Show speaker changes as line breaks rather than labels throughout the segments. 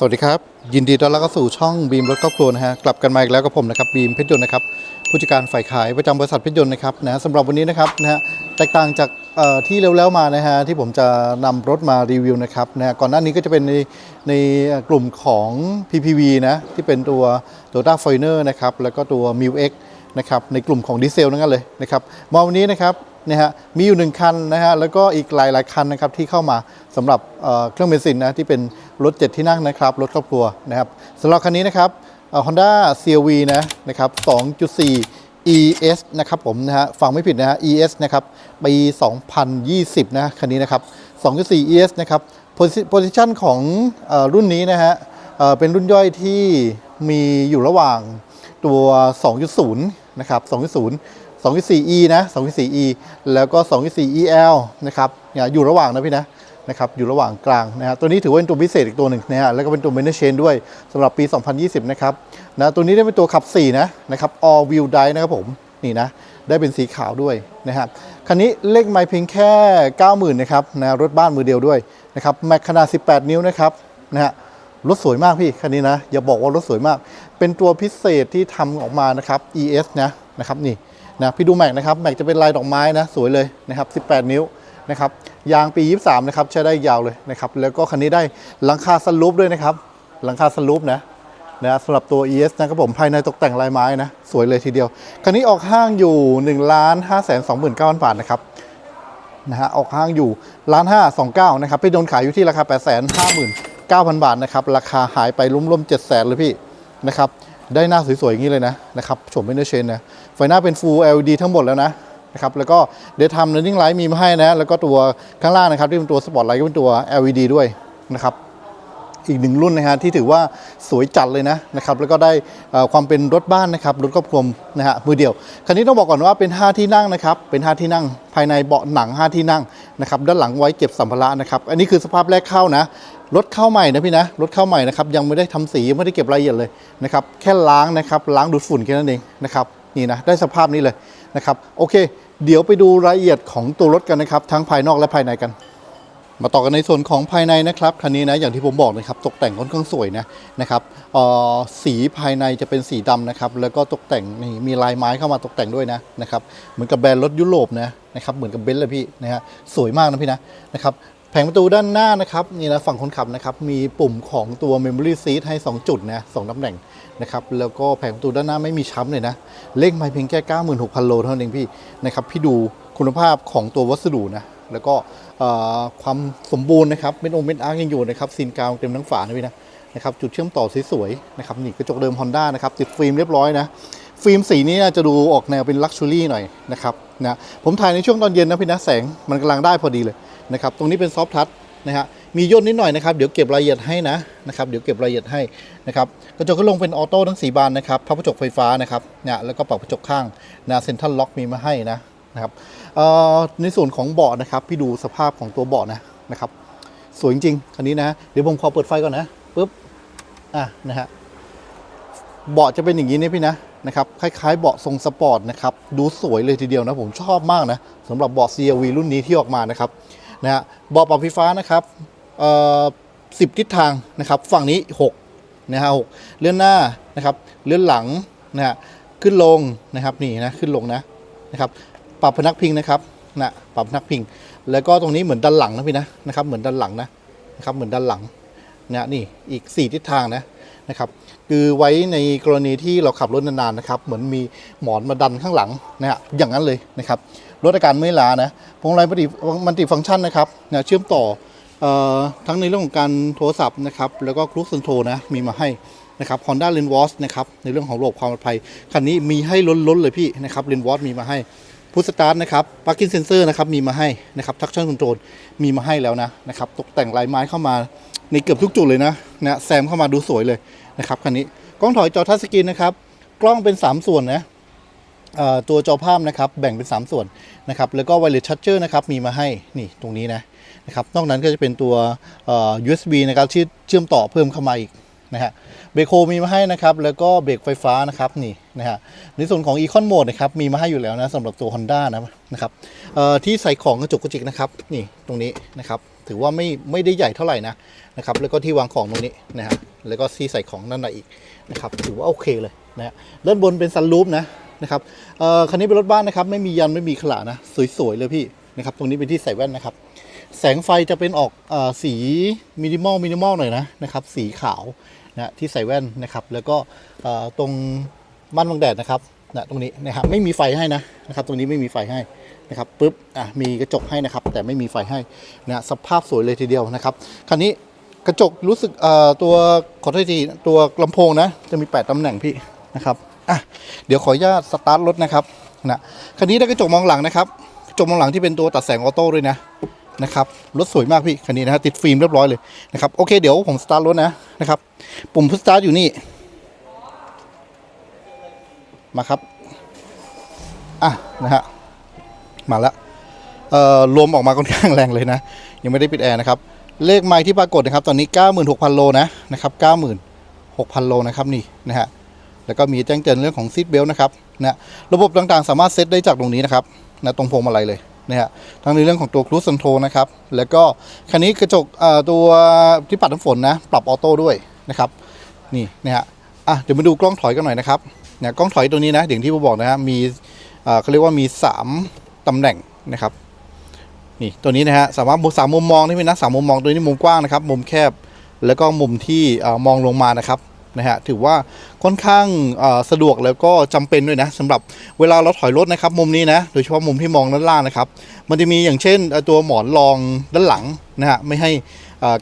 สวัสดีครับ ยินดีต้อนรับเข้าสู่ช่องบีมรถครอบครัวนะฮะกลับกันมาอีกแล้วกับผมนะครับบีมเพชรยนต์นะครับผู้จัดการฝ่ายขายประจำบริษัทเพชรยนต์นะครับนะสำหรับวันนี้นะครับนะฮะแตกต่างจากเอ่อที่เร็วๆมานะฮะที่ผมจะนำรถมารีวิวนะครับนะฮะก่อนหน้านี้ก็จะเป็นในในกลุ่มของ PPV นะที่เป็นตัว Toyota f o r t u n e r นะครับแล้วก็ตัว m i l X นะครับในกลุ่มของดีเซลนั่นเลยนะครับมาวันนี้นะครับ นะฮะมีอยู่หนึ่งคันนะฮะแล้วก็อีกหลายๆคันนะครับที่เข้ามาสำหรับเเครื่องเบนซินนะที่เป็นรถ 7 ที่นั่งนะครับรถครอบครัวนะครับสำหรับคันนี้นะครับเอ่อ Honda CRV นะนะครับ2.4 ES นะครับผมนะฮะฟังไม่ผิดนะฮะ ES นะครับปี 2020 นะคันนี้นะครับ 2.4 ES นะครับโพซิชันของอรุ่นนี้นะฮะเเป็นรุ่นย่อยที่มีอยู่ระหว่างตัว 2.0 นะครับ 2.0 2.4e นะ 2.4e แล้วก็ 2.4el นะครับเนี่ยอยู่ระหว่างนะพี่นะนะครับอยู่ระหว่างกลางนะฮะตัวนี้ถือว่าเป็นตัวพิเศษอีกตัวหนึ่งนะฮะแล้วก็เป็นตัว Main Chain ด้วยสำหรับปี 2020 นะครับนะตัวนี้ได้เป็นตัวขับ 4 นะนะครับ All Wheel Drive นะครับผมนี่นะได้เป็นสีขาวด้วยนะครับคันนี้เลขไมล์เพียงแค่ 90,000นะครับนะรถบ้านมือเดียวด้วยนะครับแม็กขนาด 18 นิ้วนะครับนะฮะรถสวยมากพี่คันนี้นะอย่าบอกว่ารถสวยมาก เป็นตัวพิเศษที่ทำออกมานะครับ ES นะนะครับนี่ นะพี่ดูแม็กนะครับแม็กจะเป็นลายดอกไม้นะสวยเลยนะครับ 18 นิ้วนะครับยางปี 23 นะครับใช้ได้ยาวเลยนะครับแล้วก็คันนี้ได้หลังคาสลูปด้วยนะครับหลังคาสลูปนะนะสำหรับตัว ES นะครับผมภายในตกแต่งลายไม้นะสวยเลยทีเดียว คันนี้ออกห้างอยู่1ล้าน5 2 9 0 0 0บาทนะครับนะฮะออกห้างอยู่ล้านห้าสองเก้านะครับไปโดนขายอยู่ที่ราคา8 5 9 0 0 0บาทนะครับราคาหายไปรวมๆ7 0 0 0 0เลยพี่นะครับได้หน้าสวยๆอย่างนี้เลยนะนะครับโฉมเป็นเนอร์เชนนะ ไฟหน้าเป็น Full LED ทั้งหมดแล้วนะนะครับแล้วก็เดทำ Running Light มีมาให้นะแล้วก็ตัวข้างล่างนะครับที่เป็นตัว Spot Light ก็เป็นตัว LED ด้วยนะครับอีกหนึ่งรุ่นนะฮะที่ถือว่าสวยจัดเลยนะนะครับแล้วก็ได้อ่อความเป็นรถบ้านนะครับรถครอบครัวนะฮะมือเดียว คันนี้ต้องบอกก่อนว่าเป็น 5 ที่นั่งนะครับเป็น 5 ที่นั่ง ภายในเบาะหนัง 5 ที่นั่งนะครับด้านหลังไว้เก็บสัมภาระนะครับอันนี้คือสภาพแรกเข้านะรถเข้าใหม่นะพี่นะรถเข้าใหม่นะครับยังไม่ได้ทำสียังไม่ได้เก็บรายละเอียดเลยนะครับแค่ล้างนะครับล้างดูดฝุ่นแค่นั้นเองนะครับ นี่นะได้สภาพนี้เลยนะครับโอเค เดี๋ยวไปดูรายละเอียดของตัวรถกันนะครับ ทั้งภายนอกและภายในกัน มาต่อกันในส่วนของภายในนะครับคันนี้นะอย่างที่ผมบอกนะครับตกแต่งค่อนข้างสวยนะนะครับออสีภายในจะเป็นสีดำนะครับแล้วก็ตกแต่งนี่มีลายไม้เข้ามาตกแต่งด้วยนะนะครับเหมือนกับแบรนด์รถยุโรปนะนะครับเหมือนกับเบนซ์เลยพี่นะฮะสวยมากนะพี่นะนะครับ แผงประตูด้านหน้านะครับนี่นะฝั่งคนขับนะครับมีปุ่มของตัว Memory Seat ให้ 2 จุดนะสองตำแหน่งนะครับแล้วก็แผงประตูด้านหน้าไม่มีช้ำเลยนะเลขไมล์เพียงแค่ 96,000 โลเท่านั้นเองพี่นะครับพี่ดูคุณภาพของตัววัสดุนะแล้วก็ความสมบูรณ์นะครับเม็ดองเม็ดอาร์ยังอยู่นะครับซีนกาวเต็มทั้งฝานะพี่นะนะครับจุดเชื่อมต่อสวยๆนะครับนี่กระจกเดิม Honda นะครับติดฟิล์มเรียบร้อยนะฟิล์มสีนี้น่าจะดูออกแนวเป็นลักชัวรี่หน่อยนะครับนะผมถ่ายในช่วงตอนเย็นนะพี่นะแสงมันกำลังได้พอดีเลย นะครับตรงนี้เป็นซอฟทัชนะฮะมีย่นนิดหน่อยนะครับเดี๋ยวเก็บรายละเอียดให้นะนะครับเดี๋ยวเก็บรายละเอียดให้นะครับกระจกก็ลงเป็นออโต้ทั้งสีบานนะครับพับกระจกไฟฟ้านะครับเนี่ยแล้วก็ปรับกระจกข้างนะเซ็นทรัลล็อกมีมาให้นะนะครับในส่วนของเบาะนะครับพี่ดูสภาพของตัวเบาะนะนะครับสวยจริงๆคันนี้นะเดี๋ยวผมขอเปิดไฟก่อนนะปุ๊บอะนะฮะเบาะจะเป็นอย่างนี้เนี่ยพี่นะนะครับคล้ายๆเบาะทรงสปอร์ตนะครับดูสวยเลยทีเดียวนะผมชอบมากนะสำหรับเบาะ CRV รุ่นนี้ที่ออกมานะครับ นะฮะบาะปรับไฟฟ้านะครับสิบทิศทางนะครับฝั่งนี้6นะฮะหกเลื่อนหน้านะครับเลื่อนหลังนะฮะขึ้นลงนะครับนี่นะขึ้นลงนะนะครับปรับพนักพิงนะครับนะปรับพนักพิง แล้วก็ตรงนี้เหมือนด้านหลังนะพี่นะนะครับเหมือนด้านหลังนะนะครับเหมือนด้านหลังนะนี่อีก 4 ทิศทางนะ นะครับคือไว้ในกรณีที่เราขับรถนานๆนะครับเหมือนมีหมอนมาดันข้างหลังนะฮะอย่างนั้นเลยนะครับลดอาการเมื่อยล้านะพวงมาลัยมัลติฟังก์ชันนะครับนะเชื่อมต่ออทั้งในเรื่องของการโทรศัพท์นะครับแล้วก็ครู i ค e นโทรนะมีมาให้นะครับ Honda l e n w a t c h นะครับในเรื่องของระบบความปลอดภัยคันนี้มีให้ล้นๆเลยพี่นะครับ l e n w a t มีมาให้พุทสตาร์ทนะครับปาร์กิ้งเซนเซอร์นะครับมีมาให้นะครับทักชั่นคอนโทรลมีมาให้แล้วนะนะครับตกแต่งลายไม้เข้ามาในเกือบทุกจุดเลยนะนะแซมเข้ามาดูสวยเลย นะครับคันนี้กล้องถอยจอทัชสกรีนนะครับ กล้องเป็น 3 ส่วนนะตัวจอภาพนะครับแบ่งเป็น 3 ส่วนนะครับแล้วก็ไวเลสชัตเจอร์นะครับมีมาให้นี่ตรงนี้นะนะครับนอกนั้นก็จะเป็นตัว USB นะครับที่เชื่อมต่อเพิ่มเข้ามาอีกนะฮะเบรกโฮมีมาให้นะครับแล้วก็เบรกไฟฟ้านะครับนี่นะฮะในส่วนของ Econ Mode นะครับมีมาให้อยู่แล้วนะสำหรับตัว Honda นะนะครับที่ใส่ของกระจุกกระจิกนะครับนี่ตรงนี้นะครับถือว่าไม่ไม่ได้ใหญ่เท่าไหร่นะ นะครับแล้วก็ที่วางของตรงนี้นะฮะแล้วก็ที่ใส่ของด้านในอีกนะครับถือว่าโอเคเลยนะฮะด้านบนเป็นซันรูฟนะนะครับเอ่อคันนี้เป็นรถบ้านนะครับไม่มียันไม่มีขลานะสวยๆเลยพี่นะครับตรงนี้เป็นที่ใส่แว่นนะครับแสงไฟจะเป็นออกเออสีมินิมอลมินิมอลหน่อยนะนะครับสีขาวนะที่ใส่แว่นนะครับแล้วก็เอ่อตรงม่านบังแดดนะครับนะตรงนี้นะครับไม่มีไฟให้นะนะครับตรงนี้ไม่มีไฟให้นะครับปุ๊บอะมีกระจกให้นะครับแต่ไม่มีไฟให้นะสภาพสวยเลยทีเดียวนะครับคันนี้ กระจกรู้สึกตัวขอโทษทีตัวลำโพงนะ จะมี 8ตำแหน่งพี่นะครับอะเดี๋ยวขออนุญาตสตาร์ทรถนะครับนะคันนี้ได้กระจกมองหลังนะครับกระจกมองหลังที่เป็นตัวตัดแสงออโต้ด้วยนะนะครับรถสวยมากพี่คันนี้นะฮะติดฟิล์มเรียบร้อยเลยนะครับโอเคเดี๋ยวผมสตาร์ทรถนะนะครับปุ่มพุชสตาร์ทอยู่นี่มาครับอะนะฮะมาแล้วเอ่อลมออกมาค่อนข้างแรงเลยนะ ยังไม่ได้ปิดแอร์นะครับ เลขไมล์ที่ปรากฏนะครับ ตอนนี้ 96,000 โลนะนะครับ 96,000 โลนะครับนี่นะฮะแล้วก็มีแจ้งเตือนเรื่องของซีทเบลนะครับนะระบบต่างๆ สามารถเซตได้จากตรงนี้นะครับนะตรงพวงมาลัยเลยนะฮะทั้งในเรื่องของตัวครู i คอนโทรนะครับ แล้วก็คันนี้กระจกเอ่อตัวที่ปัดน้ำฝนนะ ปรับออโต้ด้วยนะครับนี่นะฮะอะเดี๋ยวมาดูกล้องถอยกันหน่อยนะครับเนี่ยกล้องถอยตัวนี้นะอย่างที่ผมบอกนะฮะมีเอ่อเขาเรียกว่ามี 3ตำแหน่งนะครับ นี่ตัวนี้นะฮะสามารถสามมุมมองนี่เป็นนะสามมุมมองตัวนี้มุมกว้างนะครับ มุมแคบแล้วก็มุมที่มองลงมานะครับนะฮะถือว่าค่อนข้างสะดวกแล้วก็จำเป็นด้วยนะสำหรับเวลาเราถอยรถนะครับ มุมนี้นะโดยเฉพาะมุมที่มองด้านล่างนะครับ มันจะมีอย่างเช่นตัวหมอนรองด้านหลังนะฮะไม่ให้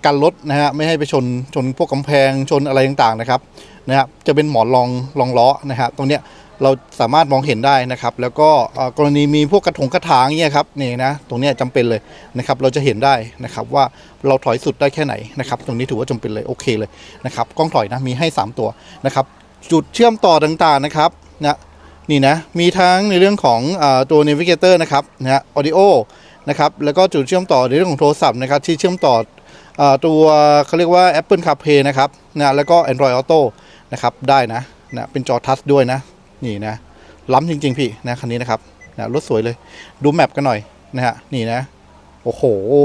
กันรถนะฮะไม่ให้ไปชนชนพวกกำแพงชนอะไรต่างๆนะครับนะฮะจะเป็นหมอนรองรองล้อนะฮะตรงเนี้ย เราสามารถมองเห็นได้นะครับ แล้วก็กรณีมีพวกกระถงกระถางเนี่ยครับนี่นะตรงนี้ยจำเป็นเลยนะครับ เราจะเห็นได้นะครับว่าเราถอยสุดได้แค่ไหนนะครับ ตรงนี้ถือว่าจำเป็นเลยโอเคเลยนะครับกล้องถอยนะมีให้ 3 ตัวนะครับ จุดเชื่อมต่อต่างๆนะครับนะนี่นะมีทั้งในเรื่องของอตัว Navigator นะครับนะฮะ audio นะครับแล้วก็จุดเชื่อมต่อในเรื่องของโทรศัพท์นะครับที่เชื่อมต่ออตัวเขาเรียกว่า Apple CarPlay นะครับนะแล้วก็ Android Auto นะครับได้นะนะเป็นจอทัชด้วยนะ นี่นะล้ำจริง ๆ พี่นะคันนี้นะครับนะรถสวยเลย ดูแมปกันหน่อยนะฮะนี่นะโอ้โห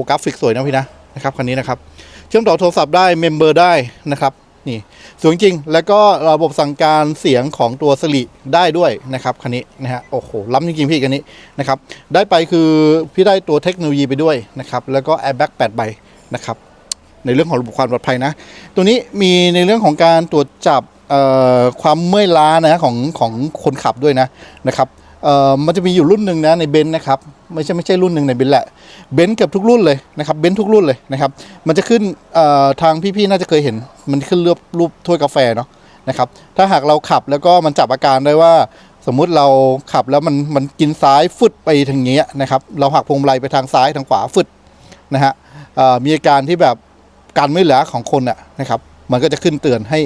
กราฟิกสวยนะพี่นะนะครับคันนี้นะครับ เชื่อมต่อโทรศัพท์ได้เมมเบอร์ได้นะครับนี่สวยจริงแล้วก็ระบบสั่งการเสียงของตัวสลิได้ด้วยนะครับคันนี้นะฮะโอ้โหล้ำจริงๆพี่คันนี้นะครับได้ไปคือพี่ได้ตัวเทคโนโลยีไปด้วยนะครับแล้วก็แอร์แบ็ก8ใบนะครับในเรื่องของระบบความปลอดภัยนะ ตัวนี้มีในเรื่องของการตรวจจับ ความเมื่อยล้านะของของคนขับด้วยนะนะครับมันจะมีอยู่รุ่นหนึ่งนะในเบนซ์นะครับไม่ใช่ไม่ใช่รุ่นหนึ่งในเบนซ์แหละเบนซ์เกือบทุกรุ่นเลยนะครับเบนซ์ทุกรุ่นเลยนะครับมันจะขึ้นทางพี่ๆน่าจะเคยเห็น มันขึ้นรูปรูปถ้วยกาแฟเนาะนะครับถ้าหากเราขับแล้วก็มันจับอาการได้ว่าสมมุติเราขับแล้วมันมันกินซ้ายฟึดไปทางเงี้ยนะครับเราหักพวงมาลัยไปทางซ้ายทางขวาฟึดนะฮะมีอาการที่แบบการไม่เหลือของคนอะนะครับมันก็จะขึ้นเตือนให้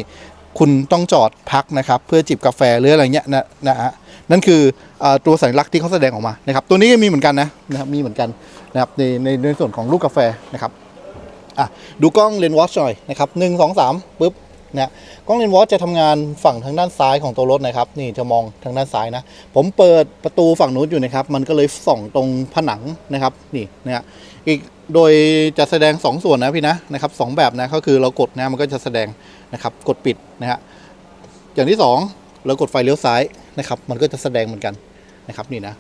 คุณต้องจอดพักนะครับ เพื่อจิบกาแฟหรืออะไรเงี้ยนะนะฮะนั่นคืออตัวสัญลักษณ์ที่เขาแสดงออกมานะครับ ตัวนี้ก็มีเหมือนกันนะนะครับมีเหมือนกันนะครับในในในส่วนของลูกกาแฟนะครับอะดูกล้องเลนวอชหน่อยนะครับหนึ่งสองสามปุ๊บนะกล้องเลนวอชจะทำงานฝั่งทางด้านซ้ายของตัวรถนะครับ นี่จะมองทางด้านซ้ายนะ ผมเปิดประตูฝั่งนู้นอยู่นะครับ มันก็เลยส่องตรงผนังนะครับนี่นะฮะอีกโดยจะแสดง 2 ส่วนนะพี่นะนะครับสองแบบนะก็คือเรากดนะมันก็จะแสดง นะครับ กดปิดนะฮะอย่างที่ 2 เรากดไฟเลี้ยวซ้ายนะครับ มันก็จะแสดงเหมือนกันนะครับนี่นะ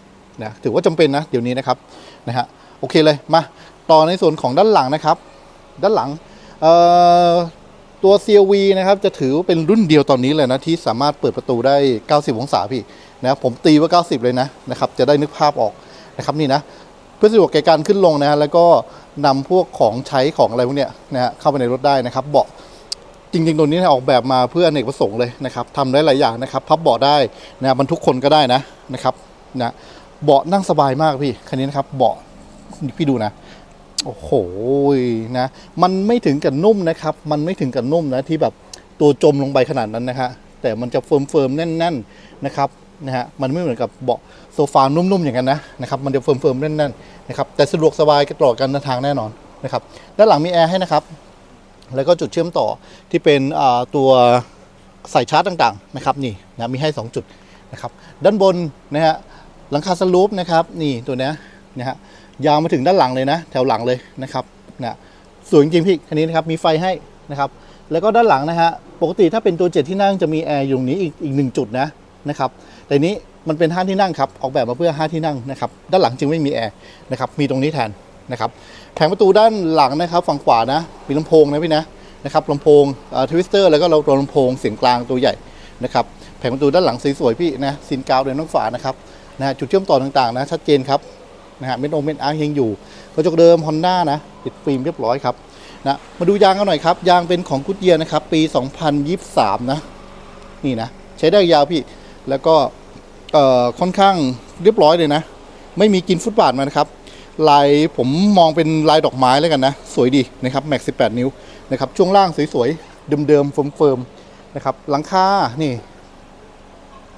นะถือว่าจำเป็นนะเดี๋ยวนี้นะครับนะฮะโอเคเลยมาต่อในส่วนของด้านหลังนะครับ ด้านหลังตัว CLV นะครับจะถือว่าเป็นรุ่นเดียวตอนนี้เลยนะ ที่สามารถเปิดประตูได้ 90 องศาพี่นะผมตีว่า 90 เลยนะนะครับจะได้นึกภาพออกนะครับนี่นะเพื่อสะดวกแก่การขึ้นลงนะฮะแล้วก็นำพวกของใช้ของอะไรพวกเนี้ยนะฮะเข้าไปในรถได้นะครับ เบาะ จริงๆ ตัวนี้ออกแบบมาเพื่ออเนกประสงค์เลยนะครับทำได้หลายอย่างนะครับ พับเบาะได้นะบรรทุกคนก็ได้นะนะครับนะเบาะนั่งสบายมากพี่คันนี้นะครับเบาะพี่ดูนะโอ้โหนะมันไม่ถึงกับนุ่มนะครับ มันไม่ถึงกับนุ่มนะที่แบบตัวจมลงไปขนาดนั้นนะฮะแต่มันจะเฟิร์มเฟิร์มๆแน่น ๆนะครับนะฮะมันไม่เหมือนกับเบาะโซฟานุ่มๆอย่างนั้นนะนะครับมันจะเฟิร์มเฟิร์มๆแน่นๆนะครับแต่สะดวกสบายตลอดการเดินทางแน่นอนนะครับด้านหลังมีแอร์ให้นะครับ แล้วก็จุดเชื่อมต่อที่เป็นตัวใส่ชาร์จต่างๆนะครับนี่นะมีให้ 2 จุดนะครับด้านบนนะฮะหลังคาสลูปนะครับนี่ตัวนี้นะฮะยาวมาถึงด้านหลังเลยนะ แถวหลังเลยนะครับนะสวยจริงพี่คันนี้นะครับมีไฟให้นะครับแล้วก็ด้านหลังนะฮะปกติถ้าเป็นตัวเจ็ดที่นั่งจะมีแอร์อยู่ตรงนี้อีกอีกหนึ่งจุดนะนะครับแต่นี้มันเป็นห้าที่นั่งครับออกแบบมาเพื่อห้าที่นั่งนะครับด้านหลังจึงไม่มีแอร์นะครับมีตรงนี้แทน นะครับแผงประตูด้านหลังนะครับ ฝั่งขวานะมีลำโพงนะพี่นะนะครับลำโพงทวิสเตอร์แล้วก็เราตัวลำโพงเสียงกลางตัวใหญ่นะครับแผงประตูด้านหลังสวยๆพี่นะซินกาวเดินน้องฝานะครับนะจุดเชื่อมต่อต่างๆนะชัดเจนครับนะฮะเม็ดโอเม็ดอาร์ยังอยู่กระจกเดิมฮอนด้านะติดฟิล์มเรียบร้อยครับนะมาดูยางกันหน่อยครับยางเป็นของกุดเยียนะครับปี 2023 นะนี่นะใช้ได้ยาวพี่แล้วก็ค่อนข้างเรียบร้อยเลยนะ ไม่มีกินฟุตบาทมานะครับ ลายผมมองเป็นลายดอกไม้แล้วกันนะ สวยดีนะครับแม็ก18 นิ้วนะครับช่วงล่างสวยๆ เดิมๆเฟิร์มๆนะครับหลังคานี่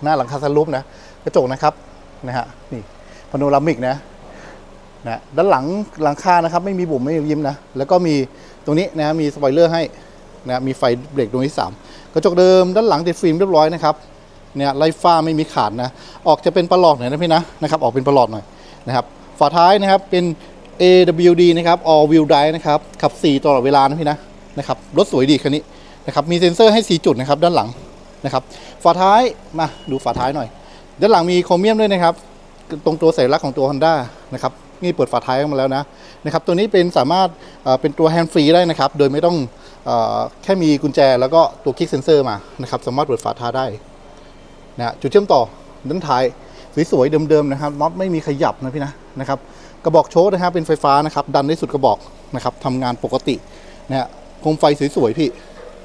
หน้าหลังคาสลูปนะกระจกนะครับนะฮะนี่พาโนรามิกนะนะด้านหลังหลังคานะครับ ไม่มีบุ๋มไม่มียิ้มนะ แล้วก็มีตรงนี้นะมีสปอยเลอร์ให้นะมีไฟเบรกดวงที่ 3 กระจกเดิมด้านหลังติดฟิล์มเรียบร้อยนะครับเนี่ยไล่ฟ้าไม่มีขาดนะ ออกจะเป็นประหลอดหน่อยนะพี่นะนะครับ ออกเป็นประหลอดหน่อยนะครับ ฝาท้ายนะครับเป็น AWD นะครับ All Wheel Drive นะครับขับ 4 ตลอดเวลานะพี่นะนะครับรถสวยดีคันนี้นะครับมีเซ็นเซอร์ให้ 4 จุดนะครับด้านหลังนะครับฝาท้ายมาดูฝาท้ายหน่อย ด้านหลังมีโครเมียมด้วยนะครับ ตรงตัวสัญลักษณ์ของตัว Honda นะครับนี่เปิดฝาท้ายออกมาแล้วนะนะครับตัวนี้เป็นสามารถเอ่อเป็นตัวแฮนด์ฟรีได้นะครับ โดยไม่ต้องแค่มีกุญแจแล้วก็ตัวคลิกเซนเซอร์มานะครับสามารถเปิดฝาท้ายได้นะจุดเชื่อมต่อด้านท้าย สวยๆเดิมๆนะครับน็อตไม่มีขยับนะพี่นะนะครับกระบอกโชคนะครับเป็นไฟฟ้านะครับดันได้สุดกระบอกนะครับทำงานปกตินะฮะโคมไฟสวยๆพี่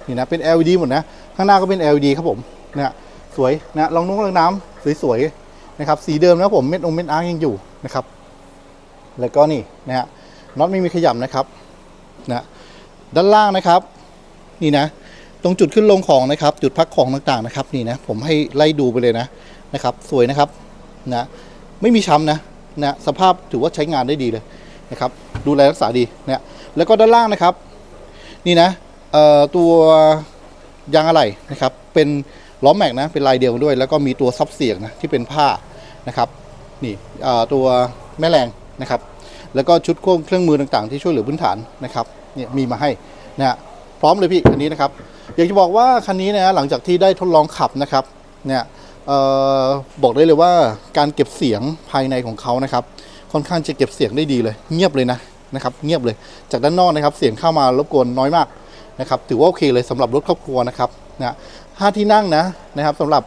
นี่นะเป็น LED หมดนะข้างหน้าก็เป็น LED ครับผมนะฮะสวยนะลองนุ่งลองน้ำสวยๆนะครับสีเดิมนะผมเม็ดองเม็ดอาร์ยังอยู่นะครับ แล้วก็นี่นะฮะน็อตไม่มีขยับนะครับนะด้านล่างนะครับนี่นะตรงจุดขึ้นลงของนะครับ จุดพักของต่างๆนะครับ นี่นะผมให้ไล่ดูไปเลยนะนะครับ สวยนะครับ นะไม่มีช้ำนะนะสภาพถือว่าใช้งานได้ดีเลยนะครับดูแลรักษาดีนะแล้วก็ด้านล่างนะครับนี่นะเอ่อตัวยางอะไหล่นะครับเป็นล้อแม็กนะเป็นลายเดียวกันด้วย แล้วก็มีตัวซับเสียงนะที่เป็นผ้านะครับนี่เอ่อตัวแม่แรงนะครับแล้วก็ชุดเครื่องมือต่างๆ ที่ช่วยเหลือพื้นฐานนะครับเนี่ยมีมาให้นะฮะพร้อมเลยพี่คันนี้นะครับอยากจะบอกว่าคันนี้นะหลังจากที่ได้ทดลองขับนะครับเนี่ย บอกได้เลยว่าการเก็บเสียงภายในของเขานะครับค่อนข้างจะเก็บเสียงได้ดีเลย เงียบเลยนะนะครับเงียบเลยจากด้านนอกนะครับเสียงเข้ามารบกวนน้อยมากนะครับถือว่าโอเคเลยสำหรับรถครอบครัวนะครับนะห้าที่นั่งนะนะครับสำหรับ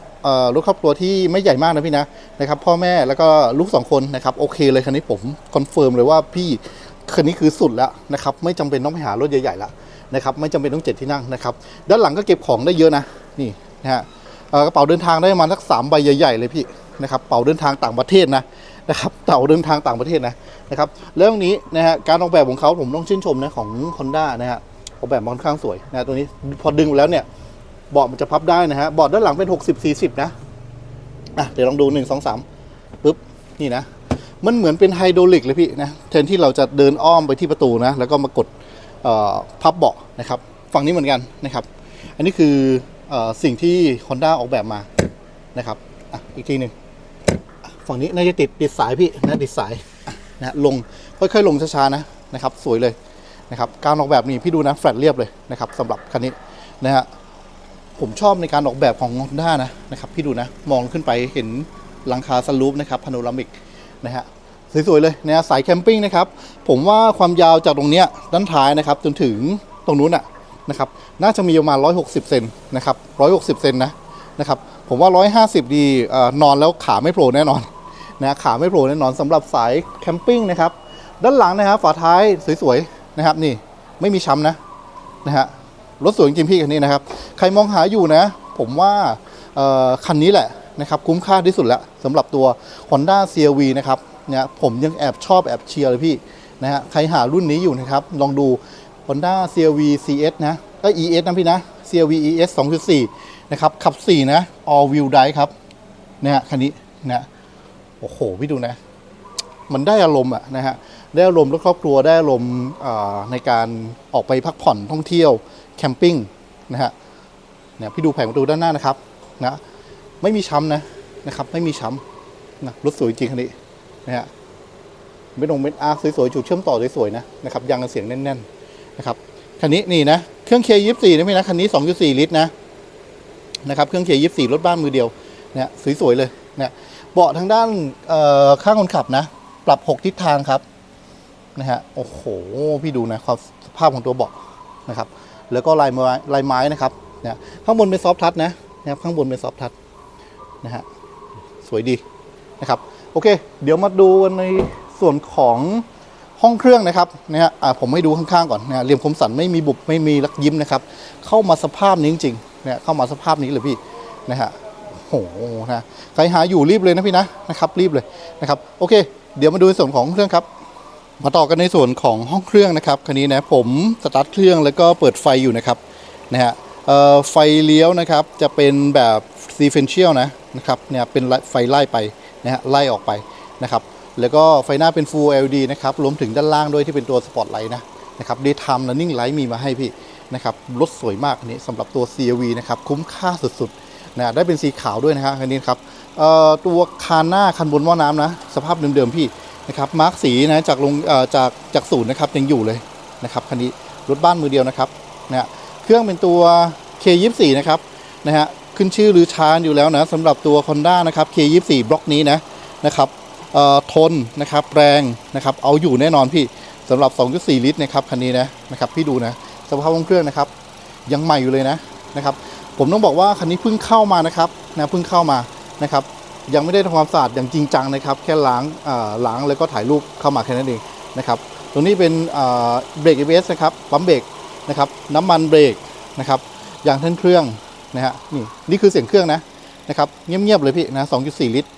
รถครอบครัวที่ไม่ใหญ่มากนะพี่นะนะครับพ่อแม่แล้วก็ลูกสองคนนะครับโอเคเลยคันนี้ผมคอนเฟิร์มเลยว่าพี่คันนี้คือสุดแล้วนะครับไม่จำเป็นต้องไปหารถใหญ่ๆแล้วนะครับไม่จำเป็นต้องเจ็ดที่นั่งนะครับด้านหลังก็เก็บของได้เยอะนะนี่นะฮะ กระเป๋าเดินทางได้ประมาณสักสามใบใหญ่ๆเลยพี่นะครับเป๋าเดินทางต่างประเทศนะนะครับเต่าเดินทางต่างประเทศนะนะครับเรื่องนี้นะฮะการออกแบบของเขาผมต้องชื่นชมนะของ Honda นะฮะออกแบบมาค่อนข้างสวยนะตัวนี้พอดึงแล้วเนี่ยเบาะมันจะพับได้นะฮะเบาะด้านหลังเป็น 60 40 นะอะเดี๋ยวลองดู1 2 3ปึ๊บนี่นะ มันเหมือนเป็นไฮดรอลิกเลยพี่นะแทนที่เราจะเดินอ้อมไปที่ประตูนะ แล้วก็มากดเอ่อพับเบาะนะครับ ฝั่งนี้เหมือนกันนะครับ อันนี้คือ สิ่งที่ Honda ออกแบบมานะครับอะอีกทีหนึ่งฝั่งนี้น่าจะติดติดสายพี่นะติดสายนะลงค่อยๆลงช้าๆนะนะครับ สวยเลยนะครับการออกแบบนี่พี่ดูนะแฟลตเรียบเลยนะครับสำหรับคันนี้นะฮะผมชอบในการออกแบบของ Honda นะนะครับ พี่ดูนะมองขึ้นไปเห็นหลังคาสลูปนะครับพาโนรามิกนะฮะสวยๆเลยนะสายแคมปิ้งนะครับ ผมว่าความยาวจากตรงเนี้ยด้านท้ายนะครับ จนถึงตรงนู้นอะ นะครับน่าจะมีประมาณ 160 เซนนะครับ160 เซนนะนะครับผมว่า 150 ดีอนอนแล้วขาไม่โผล่แน่นอนนะขาไม่โผล่แน่นอนสำหรับสายแคมปิ้งนะครับด้านหลังนะครับฝาท้ายสวยๆนะครับนี่ไม่มีช้ำนะนะฮะรถสวยจริงพี่คันนี้นะครับใครมองหาอยู่นะ ผมว่าคันนี้แหละนะครับคุ้มค่าที่สุดแล้วสำหรับตัว Honda CRV นะครับเนี่ยผมยังแอบชอบแอบเชียร์เลยพี่นะฮะใครหารุ่นนี้อยู่นะครับลองดู Honda CRV CS นะก็ ES นะพี่นะ CRV ES 2.4 นะครับ ขับ 4 นะ all wheel drive ครับนะฮะคันนี้นะโอ้โห พี่ดูนะ มันได้อารมณ์อะนะฮะ ได้อารมณ์รถครอบครัว ได้อารมณ์อ่าในการออกไปพักผ่อนท่องเที่ยว แคมปิ้งนะฮะ เนี่ยพี่ดูแผงประตูด้านหน้านะครับนะ ไม่มีช้ำนะนะครับ ไม่มีช้ำนะรถสวยจริงคันนี้นะฮะเม็ดองเม็ดอาร์คสวยๆจุดเชื่อมต่อสวยๆนะนะครับยางกันเสียงแน่นๆ นะครับคันนี้นี่นะเครื่อง K24 นะพี่นะคันนี้2.4ลิตรนะนะครับเครื่อง K24 รถบ้านมือเดียวเนี่ยสวยๆเลยเนี่ยเบาะทางด้านข้างคนขับนะ ปรับ6ทิศทางครับนะฮะโอ้โหพี่ดูนะความสภาพของตัวเบาะนะครับ แล้วก็ลายไม้ลายไม้นะครับเนี่ยข้างบนเป็นซอฟทัชนะนะครับข้างบนเป็นซอฟท์ทัชนะฮะสวยดีนะครับ โอเค เดี๋ยวมาดูกันในส่วนของ ห้องเครื่องนะครับนะฮะอ่าผมให้ดูข้างๆก่อนนะเหลี่ยมคมสันไม่มีบุบไม่มีลักยิ้มนะครับ เข้ามาสภาพนี้จริงๆเนี่ยเข้ามาสภาพนี้เลยพี่นะฮะโหนะใครหาอยู่รีบเลยนะพี่นะนะครับ รีบเลยนะครับ โอเค เดี๋ยวมาดูในส่วนของเครื่องครับ มาต่อกันในส่วนของห้องเครื่องนะครับคันนี้นะผมสตาร์ทเครื่องแล้วก็เปิดไฟอยู่นะครับนะฮะไฟเลี้ยวนะครับจะเป็นแบบ sequential นะนะครับเนี่ยเป็นไฟไล่ไปนะฮะไล่ออกไปนะครับ แล้วก็ไฟหน้าเป็น full LED นะครับรวมถึงด้านล่างด้วยที่เป็นตัว spotlight นะนะครับ daytime running light มีมาให้พี่นะครับรถสวยมากอันนี้สำหรับตัว CRV นะครับคุ้มค่าสุดๆนะได้เป็นสีขาวด้วยนะครับคันนี้ครับตัวคานหน้าคันบนหม้อน้ำนะ สภาพเดิมๆพี่นะครับมาร์กสีนะจากลงจากจากศูนย์นะครับยังอยู่เลยนะครับคันนี้รถบ้านมือเดียวนะครับนะเครื่องเป็นตัว K24 นะครับนะฮะขึ้นชื่อหรือชานอยู่แล้วนะสำหรับตัว Honda นะครับ K24 บล็อกนี้นะนะครับเอ่อ ทนนะครับแรงนะครับเอาอยู่แน่นอนพี่สำหรับ 2.4 ลิตรนะครับคันนี้นะนะครับพี่ดูนะสภาพของเครื่องนะครับ ยังใหม่อยู่เลยนะนะครับผมต้องบอกว่าคันนี้เพิ่งเข้ามานะครับนะเพิ่งเข้ามานะครับยังไม่ได้ทำความสะอาดอย่างจริงจังนะครับ แค่ล้างอ่าล้างแล้วก็ถ่ายรูปเข้ามาแค่นั้นเองนะครับตรงนี้เป็นเบรก ABS นะครับปั๊มเบรกนะครับน้ำมันเบรกนะครับยางท่นเครื่องนะฮะนี่นี่คือเสียงเครื่องนะนะครับเงียบๆเลยพี่นะ 2.4 ลิตร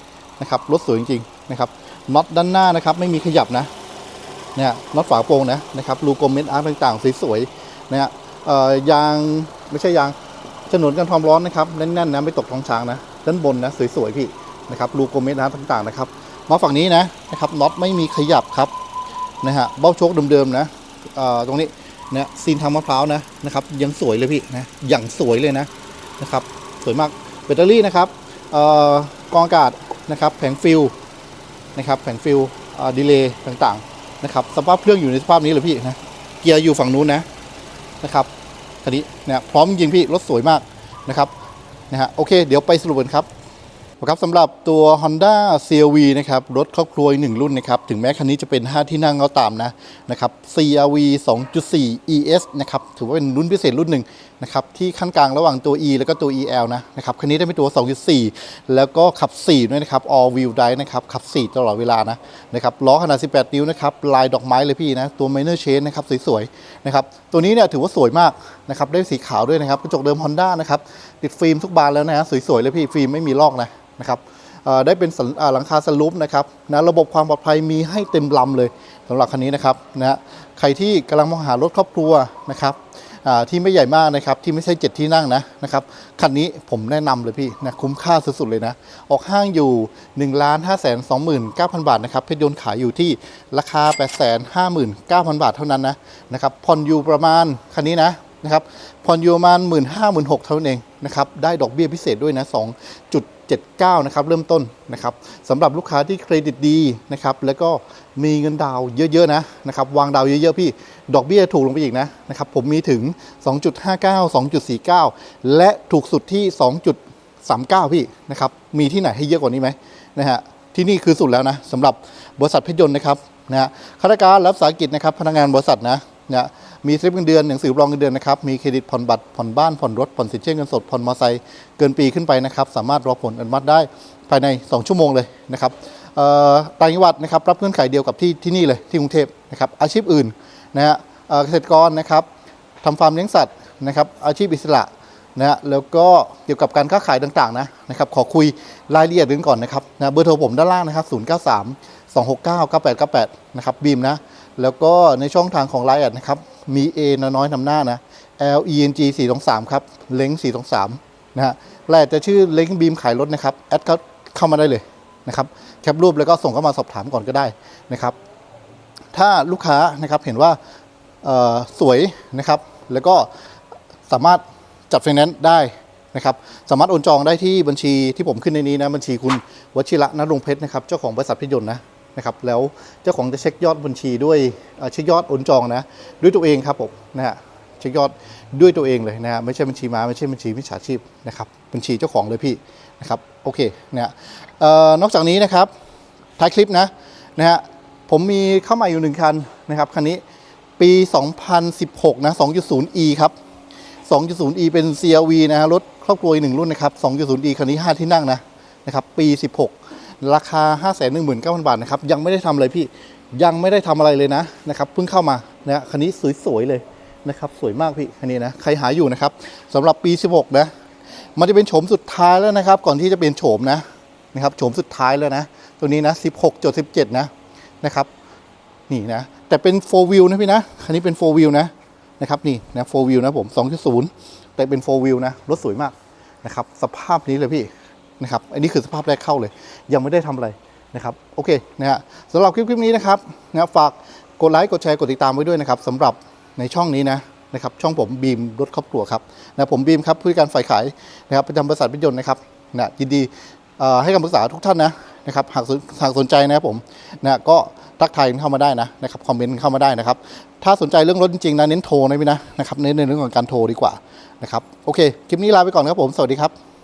นะครับรถสวยจริงๆ นะครับน็อตด้านหน้านะครับไม่มีขยับนะเนี่ยน็อตฝาโปร่งนะนะครับรูกลมเม็ดอาร์ตต่างๆสวยๆนะฮะยางไม่ใช่ยางฉนวนกันความร้อนนะครับแน่นๆนะไม่ตกท้องช้างนะด้านบนนะสวยๆพี่นะครับรูโกเมตนะต่างๆนะครับมาฝั่งนี้นะนะครับน็อตไม่มีขยับครับนะฮะเบ้าโชคเดิมๆนะตรงนี้นะซีนทางมะพร้าวนะนะครับยังสวยเลยพี่นะอย่างสวยเลยนะนะครับสวยมากแบตเตอรี่นะครับออกองอากาศนะครับแผงฟิล นะครับแผงฟิลดีเลย์ต่างๆนะครับสภาพเครื่องอยู่ในสภาพนี้เลยพี่นะเกียร์อยู่ฝั่งนู้นนะนะครับคันนี้เนี่ยพร้อมจริงพี่รถสวยมากนะครับนะฮะโอเค เดี๋ยวไปสรุปกันครับครับสำหรับตัว Honda CRV นะครับรถครอบครัวอีกหนึ่งรุ่นนะครับถึงแม้คันนี้จะเป็น 5 ที่นั่งก็ตามนะนะครับ CRV 2.4 ES นะครับถือว่าเป็นรุ่นพิเศษรุ่นหนึ่ง นะครับที่ขั้นกลางระหว่างตัว E แล้วก็ตัว EL นะนะครับคันนี้ได้เป็นตัว 2.4 แล้วก็ขับ 4 ด้วยนะครับ all wheel drive นะครับขับ 4 ตลอดเวลานะนะครับล้อขนาด 18 นิ้วนะครับลายดอกไม้เลยพี่นะตัว minor chain นะครับสวยๆนะครับตัวนี้เนี่ยถือว่าสวยมากนะครับได้สีขาวด้วยนะครับกระจกเดิม Honda นะครับติดฟิล์มทุกบานแล้วนะฮะสวยๆเลยพี่ฟิล์มไม่มีลอกนะนะครับได้เป็นหลังคาสลูปนะครับนะระบบความปลอดภัยมีให้เต็มลำเลยสำหรับคันนี้นะครับนะฮะใครที่กำลังมองหารถครอบครัวนะครับ ที่ไม่ใหญ่มากนะครับ ที่ไม่ใช่ 7 ที่นั่งนะนะครับคันนี้ผมแนะนำเลยพี่นะคุ้มค่าสุดๆเลยนะ ออกห้างอยู่1นึ่งล้านห้าแสนสองหมื่นเก้าพันบาทนะครับเพชรยนต์ขายอยู่ที่ราคา8ปดแสนห้าหมื่นเก้าพันบาทเท่านั้นนะนะครับผ่อนอยู่ประมาณคันนี้นะนะครับผ่อนอยู่ประมาณหมื่นห้าหมื่นหกเท่านั้นเองนะครับได้ดอกเบี้ยพิเศษด้วยนะ2.79นะครับเริ่มต้นนะครับสำหรับลูกค้าที่เครดิตดีนะครับแล้วก็ มีเงินดาวเยอะๆนะนะครับวางดาวเยอะๆพี่ดอกเบี้ยถูกลงไปอีกนะนะครับผมมีถึง 2.59 2.49 และถูกสุดที่ 2.39 พี่นะครับมีที่ไหนให้เยอะกว่านี้ไหมนะฮะที่นี่คือสุดแล้วนะสำหรับบริษัทเพชรยนต์นะครับนะฮะข้าราชการรับสาหกิจนะครับพนักงานบริษัทนะนะมีสลิปเงินเดือนหนังสือรองเงินเดือนนะครับมีเครดิตผ่อนบัตรผ่อนบ้านผ่อนรถผ่อนสินเชื่อเงินสดผ่อนมอเตอร์ไซค์เกินปีขึ้นไปนะครับสามารถรอผลอนุมัติได้ภายใน 2 ชั่วโมงเลยนะครับ ต่างจังหวัดนะครับรับเงื่อนไขเดียวกับที่ที่นี่เลยที่กรุงเทพนะครับอาชีพอื่นนะฮะเกษตรกรนะครับทำฟาร์มเลี้ยงสัตว์นะครับอาชีพอิสระนะฮะแล้วก็เกี่ยวกับการค้าขายต่างๆนะนะครับขอคุยรายละเอียดกันก่อนนะครับนะเบอร์โทรผมด้านล่างนะครับ 093 269 9898 นะครับบีมนะ แล้วก็ในช่องทางของไลน์แอดนะครับ มี A น้อยๆนำหน้านะ L E N G 423ครับเล้ง423นะฮะไลน์จะชื่อเล้งบีมขายรถนะครับ แอดเข้าเข้ามาได้เลย นะครับแคปรูปแล้วก็ส่งเข้ามาสอบถามก่อนก็ได้นะครับ ถ้าลูกค้านะครับเห็นว่าสวยนะครับแล้วก็สามารถจัดไฟแนนซ์ได้นะครับสามารถโอนจองได้ที่บัญชีที่ผมขึ้นในนี้นะบัญชีคุณวชิระนรงเพชรนะครับเจ้าของบริษัทพชรยนต์นะนะครับแล้วเจ้าของจะเช็คยอดบัญชีด้วยเอ่อเช็คยอดโอนจองนะด้วยตัวเองครับผมนะฮะเช็คยอด ด้วยตัวเองเลยนะฮะไม่ใช่บัญชีม้าไม่ใช่บัญชีมิจฉาชีพนะครับบัญชีเจ้าของเลยพี่นะครับโอเคนะฮะนอกจากนี้นะครับท้ายคลิปนะนะฮะผมมีเข้ามาอยู่หนึ่งคันนะครับคันนี้ปี 2016 นะ 2.0e ครับ 2.0e เป็น CRV นะฮะรถครอบครัวอีกหนึ่งรุ่นนะครับ 2.0e คันนี้ 5 ที่นั่งนะนะครับปี 16 ราคา 519,000 บาทนะครับยังไม่ได้ทำอะไรพี่ยังไม่ได้ทำอะไรเลยนะนะครับเพิ่งเข้ามานะคันนี้สวยๆเลย นะครับสวยมากพี่คันนี้นะใครหาอยู่นะครับสำหรับปี 16 นะ มันจะเป็นโฉมสุดท้ายแล้วนะครับ ก่อนที่จะเป็นโฉมนะนะครับโฉมสุดท้ายแล้วนะ ตัวนี้นะ 16.17 นะนะครับ นี่นะ แต่เป็น 4 wheel นะพี่นะคันนี้เป็น 4 wheel นะนะครับนี่นะ 4 wheel นะผม 2.0 แต่เป็น 4 wheel นะรถสวยมากนะครับ สภาพนี้เลยพี่นะครับอันนี้คือสภาพแรกเข้าเลย ยังไม่ได้ทำอะไรนะครับโอเคนะฮะสำหรับคลิปคลิปนี้นะครับนะฝากกดไลค์กดแชร์กดติดตามไว้ด้วยนะครับสำหรับ ในช่องนี้นะนะครับช่องผมบีมรถครอบครัวครับนะผมบีมครับผู้จัดการฝ่ายขายนะครับประจำบริษัทพิจยนต์นะครับนะยินดีให้คำปรึกษาทุกท่านนะนะครับหากสนหากสนใจนะครับผมนะก็ทักทายเข้ามาได้นะนะครับคอมเมนต์เข้ามาได้นะครับ ถ้าสนใจเรื่องรถจริงๆนะเน้นโทรนะพี่นะนะครับเน้นในเรื่องของการโทรดีกว่านะครับโอเคคลิปนี้ลาไปก่อนครับผมสวัสดีครับ